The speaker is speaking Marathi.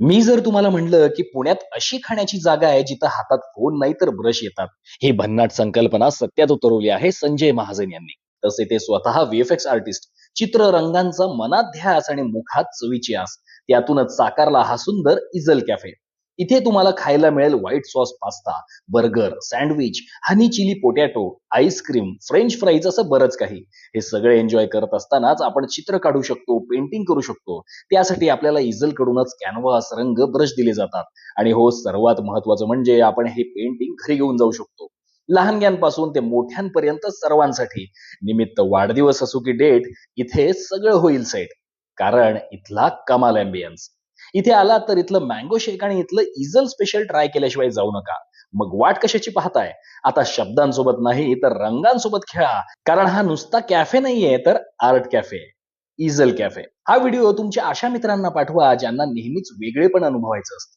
मी जर तुम्हाला म्हणलं की पुण्यात अशी खाण्याची जागा आहे जिथं हातात फोन नाही तर ब्रश येतात. ही भन्नाट संकल्पना सत्यात उतरवली आहे संजय महाजन यांनी. तसे ते स्वतः व्हीएफएक्स आर्टिस्ट चित्र रंगांचा मनात ध्यास आणि मुखात चवीची आस. त्यातूनच साकारला हा सुंदर इजल कॅफे. इथे तुम्हाला खायला मिळेल white sauce pasta burger sandwich honey chilli potato ice cream french fries असं बरंच काही. हे सगळे एन्जॉय करत असतानाच आपण चित्र काढू शकतो पेंटिंग करू शकतो. त्यासाठी आपल्याला इझल कडूनच कॅनव्हास रंग ब्रश दिले जातात. आणि हो सर्वात महत्वाचं म्हणजे आपण हे पेंटिंग घरी घेऊन जाऊ शकतो. लहानग्यांपासून ते मोठ्यांपर्यंत सर्वांसाठी. निमित्त वाढदिवस असो की डेट इथे सगळं होईल सेट कारण इथला कमाल अँबियन्स इथे आला तर इथलं मँगो शेक आणि इथलं इझल स्पेशल ट्राय केल्याशिवाय जाऊ नका. मग वाट कशाची पाहताय? आता शब्दांसोबत नाही तर रंगांसोबत खेळा. कारण हा नुसता कॅफे नाहीये तर आर्ट कॅफे इझल कॅफे हा व्हिडिओ तुमच्या अशा मित्रांना पाठवा ज्यांना नेहमीच वेगळेपण अनुभवायचं असतं.